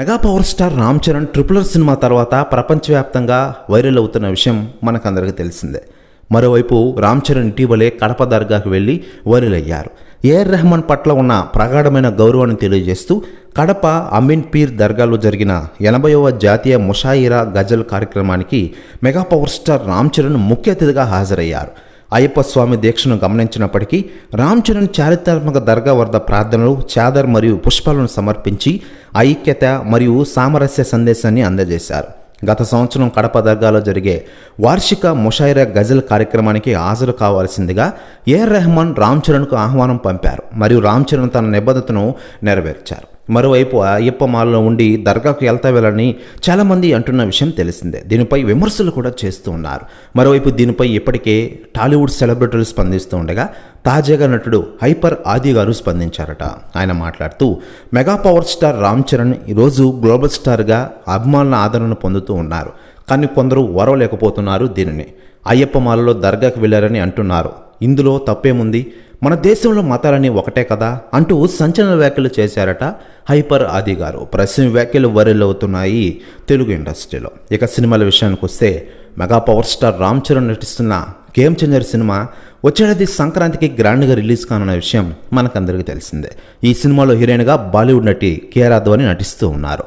Mega power star Ram Charan ట్రిపులర్ సినిమా తర్వాత ప్రపంచవ్యాప్తంగా వైరల్ అవుతున్న విషయం మనకందరికీ తెలిసిందే. మరోవైపు రామ్ చరణ్ ఇటీవలే కడప దర్గాకు వెళ్ళి వైరల్ అయ్యారు. ఏఆర్ రెహమాన్ పట్ల ఉన్న ప్రగాఢమైన గౌరవాన్ని తెలియజేస్తూ కడప అమీన్ పీర్ దర్గాలో జరిగిన ఎనభైవ జాతీయ ముషాయిరా గజల్ కార్యక్రమానికి mega power star Ram Charan ముఖ్య అతిథిగా హాజరయ్యారు. అయ్యప్ప స్వామి దీక్షను గమనించినప్పటికీ రామ్ చరణ్ చారిత్రాత్మక దర్గా వద్ద ప్రార్థనలు చాదర్ మరియు పుష్పాలను సమర్పించి ఐక్యత మరియు సామరస్య సందేశాన్ని అందజేశారు. గత సంవత్సరం కడప దర్గాలో జరిగే వార్షిక ముషాయిరా గజల్ కార్యక్రమానికి హాజరు కావాల్సిందిగా ఏఆర్ రెహమాన్ రామ్ చరణ్కు ఆహ్వానం పంపారు. మరియు రామ్ చరణ్ తన నిబద్ధతను నెరవేర్చారు. మరోవైపు అయ్యప్ప మాలలో ఉండి దర్గాకు వెళ్తా వెళ్ళని చాలామంది అంటున్న విషయం తెలిసిందే. దీనిపై విమర్శలు కూడా చేస్తూ ఉన్నారు. మరోవైపు దీనిపై ఇప్పటికే టాలీవుడ్ సెలబ్రిటీలు స్పందిస్తూ ఉండగా తాజాగా నటుడు హైపర్ ఆది గారు స్పందించారట. ఆయన మాట్లాడుతూ mega power star Ram Charan ఈరోజు గ్లోబల్ స్టార్గా అభిమానుల ఆదరణ పొందుతూ ఉన్నారు. కానీ కొందరు వరవలేకపోతున్నారు దీనిని. అయ్యప్ప మాలలో దర్గాకు వెళ్ళారని అంటున్నారు. ఇందులో తప్పేముంది? మన దేశంలో మతాలని ఒకటే కదా అంటూ సంచలన వ్యాఖ్యలు చేశారట హైపర్ ఆది గారు. ప్రస్తుతం వ్యాఖ్యలు వైరల్ అవుతున్నాయి తెలుగు ఇండస్ట్రీలో. ఇక సినిమాల విషయానికి వస్తే mega power star Ram Charan నటిస్తున్న గేమ్ చేంజర్ సినిమా వచ్చేది సంక్రాంతికి గ్రాండ్గా రిలీజ్ కానున్న విషయం మనకందరికీ తెలిసిందే. ఈ సినిమాలో హీరోయిన్గా బాలీవుడ్ నటి కే రాఘవని నటిస్తూ ఉన్నారు.